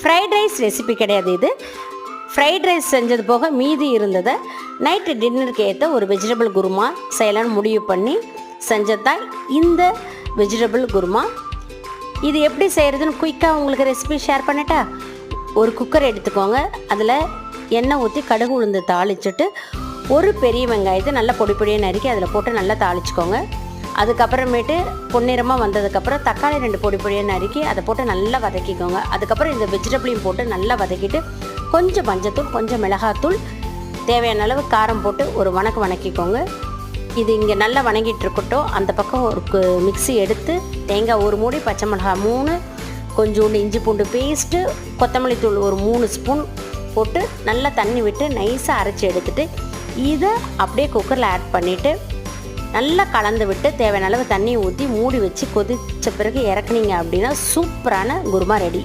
Fried rice recipe கிடையாது இது. Fried rice செஞ்சது போக மீதி இருந்ததை நைட்டு டின்னருக்கு ஏற்ற ஒரு வெஜிடபிள் குருமா செய்யலாம்னு முடிவு பண்ணி செஞ்சது இந்த வெஜிடபிள் குருமா. இது எப்படி செய்கிறதுன்னு குயிக்காக உங்களுக்கு ரெசிபி ஷேர் பண்ணிட்டா? ஒரு குக்கர் எடுத்துக்கோங்க. அதில் எண்ணெய் ஊற்றி கடுகு உளுந்து தாளிச்சிட்டு ஒரு பெரிய வெங்காயத்தை நல்லா பொடி பொடியாக நறுக்கி அதில் போட்டு நல்லா தாளிச்சுக்கோங்க. அதுக்கப்புறமேட்டு பொன்னிறமாக வந்ததுக்கப்புறம் தக்காளி ரெண்டு பொடி பொடியாக நறுக்கி அதை போட்டு நல்லா வதக்கிக்கோங்க. அதுக்கப்புறம் இந்த வெஜிடபிளையும் போட்டு நல்லா வதக்கிட்டு கொஞ்சம் மஞ்சத்தூள் கொஞ்சம் மிளகாத்தூள் தேவையான அளவு காரம் போட்டு ஒரு வணக்கம் வணக்கிக்கோங்க. இது இங்கே நல்லா வணங்கிட்டு இருக்கட்டும். அந்த பக்கம் ஒரு கு- மிக்ஸி எடுத்து தேங்காய் ஒரு மூடி பச்சை மிளகாய் மூணு கொஞ்சோண்டு இஞ்சி பூண்டு பேஸ்ட்டு கொத்தமல்லி தூள் ஒரு மூணு ஸ்பூன் போட்டு நல்லா தண்ணி விட்டு நைஸாக அரைச்சி எடுத்துட்டு இதை அப்படியே குக்கரில் ஆட் பண்ணிவிட்டு நல்லா கலந்து விட்டு தேவையான அளவு தண்ணியை ஊற்றி மூடி வச்சு கொதித்த பிறகு இறக்குனீங்க அப்படின்னா சூப்பரான குருமா ரெடி.